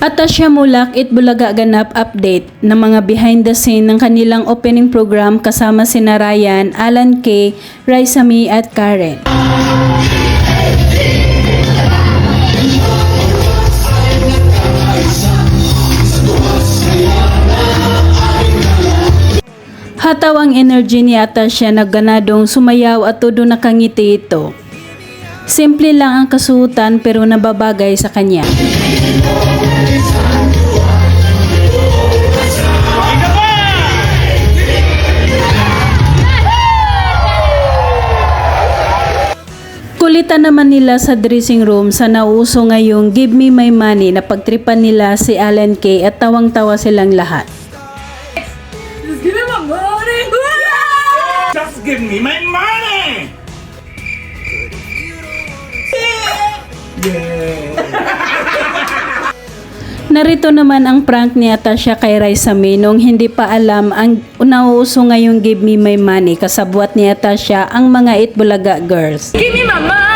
Atasya Mulak It Bulaga Ganap update ng mga behind the scene ng kanilang opening program kasama sina Ryan, Alan K, Raisami at Karen. Hataw ang energy ni Atasya na ganadong sumayaw at todo nakangiti ito. Simple lang ang kasuotan pero nababagay sa kanya. Kulitan naman nila sa dressing room sa nauso ngayong Give Me My Money na pagtripan nila si Alan K at tawang-tawa silang lahat. Just give me my money. Just give me my money! Narito naman ang prank ni Atasha kay Raisa May nung hindi pa alam ang nauuso ngayong Give Me My Money kasabwat ni Atasha ang mga Itbulaga girls. Give me my money.